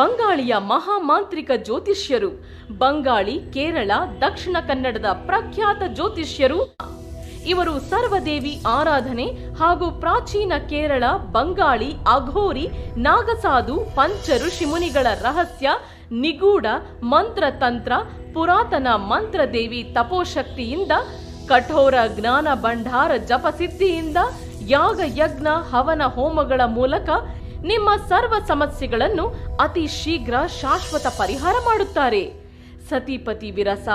ಬಂಗಾಳಿಯ ಮಹಾಮಾಂತ್ರಿಕ ಜ್ಯೋತಿಷ್ಯರು. ಬಂಗಾಳಿ, ಕೇರಳ, ದಕ್ಷಿಣ ಕನ್ನಡದ ಪ್ರಖ್ಯಾತ ಜ್ಯೋತಿಷ್ಯರು. ಇವರು ಸರ್ವದೇವಿ ಆರಾಧನೆ ಹಾಗೂ ಪ್ರಾಚೀನ ಕೇರಳ, ಬಂಗಾಳಿ, ಅಘೋರಿ, ನಾಗಸಾಧು ಪಂಚ ಋಷಿಮುನಿಗಳ ರಹಸ್ಯ, ನಿಗೂಢ ಮಂತ್ರತಂತ್ರ, ಪುರಾತನ ಮಂತ್ರದೇವಿ ತಪೋಶಕ್ತಿಯಿಂದ, ಕಠೋರ ಜ್ಞಾನ ಭಂಡಾರ ಜಪಸಿದ್ಧಿಯಿಂದ ಯಾಗ ಯಜ್ಞ ಹವನ ಹೋಮಗಳ ಮೂಲಕ ನಿಮ್ಮ ಸರ್ವ ಸಮಸ್ಯೆಗಳನ್ನು ಅತಿ ಶೀಘ್ರ ಶಾಶ್ವತ ಪರಿಹಾರ ಮಾಡುತ್ತಾರೆ. ಸತಿಪತಿ ವಿರಸ,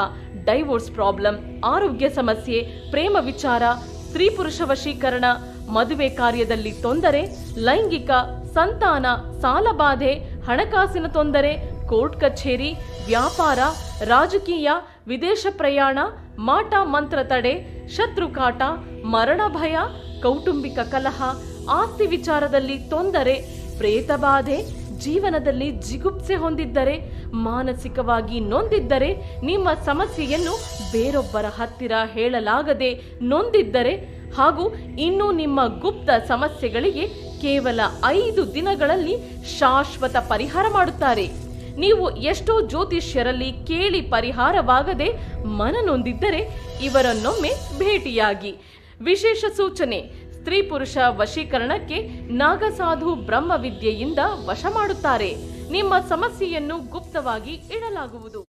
ಡೈವೋರ್ಸ್ ಪ್ರಾಬ್ಲಮ್, ಆರೋಗ್ಯ ಸಮಸ್ಯೆ, ಪ್ರೇಮ ವಿಚಾರ, ಸ್ತ್ರೀ ಪುರುಷ ವಶೀಕರಣ, ಮದುವೆ ಕಾರ್ಯದಲ್ಲಿ ತೊಂದರೆ, ಲೈಂಗಿಕ ಸಂತಾನ ಸಾಲಬಾಧೆ ಹಣಕಾಸಿನ ತೊಂದರೆ, ಕೋರ್ಟ್ ಕಚೇರಿ, ವ್ಯಾಪಾರ, ರಾಜಕೀಯ, ವಿದೇಶ ಪ್ರಯಾಣ, ಮಾಟ ಮಂತ್ರ ತಡೆ ಶತ್ರು ಕಾಟ ಮರಣ ಭಯ, ಕೌಟುಂಬಿಕ ಕಲಹ ಆಸ್ತಿ ವಿಚಾರದಲ್ಲಿ ತೊಂದರೆ ಪ್ರೇತಬಾಧೆ ಜೀವನದಲ್ಲಿ ಜಿಗುಪ್ಸೆ ಹೊಂದಿದ್ದರೆ, ಮಾನಸಿಕವಾಗಿ ನೊಂದಿದ್ದರೆ, ನಿಮ್ಮ ಸಮಸ್ಯೆಯನ್ನು ಬೇರೊಬ್ಬರ ಹತ್ತಿರ ಹೇಳಲಾಗದೆ ನೊಂದಿದ್ದರೆ ಹಾಗೂ ಇನ್ನು ನಿಮ್ಮ ಗುಪ್ತ ಸಮಸ್ಯೆಗಳಿಗೆ ಕೇವಲ ಐದು ದಿನಗಳಲ್ಲಿ ಶಾಶ್ವತ ಪರಿಹಾರ ಮಾಡುತ್ತಾರೆ. ನೀವು ಎಷ್ಟೋ ಜ್ಯೋತಿಷ್ಯರಲ್ಲಿ ಕೇಳಿ ಪರಿಹಾರವಾಗದೆ ಮನನೊಂದಿದ್ದರೆ ಇವರನ್ನೊಮ್ಮೆ ಭೇಟಿಯಾಗಿ. ವಿಶೇಷ ಸೂಚನೆ ಸ್ತ್ರೀ ಪುರುಷ ವಶೀಕರಣಕ್ಕೆ ನಾಗಸಾಧು ಬ್ರಹ್ಮವಿದ್ಯೆಯಿಂದ ವಶ ಮಾಡುತ್ತಾರೆ. ನಿಮ್ಮ ಸಮಸ್ಯೆಯನ್ನು ಗುಪ್ತವಾಗಿ ಇಡಲಾಗುವುದು.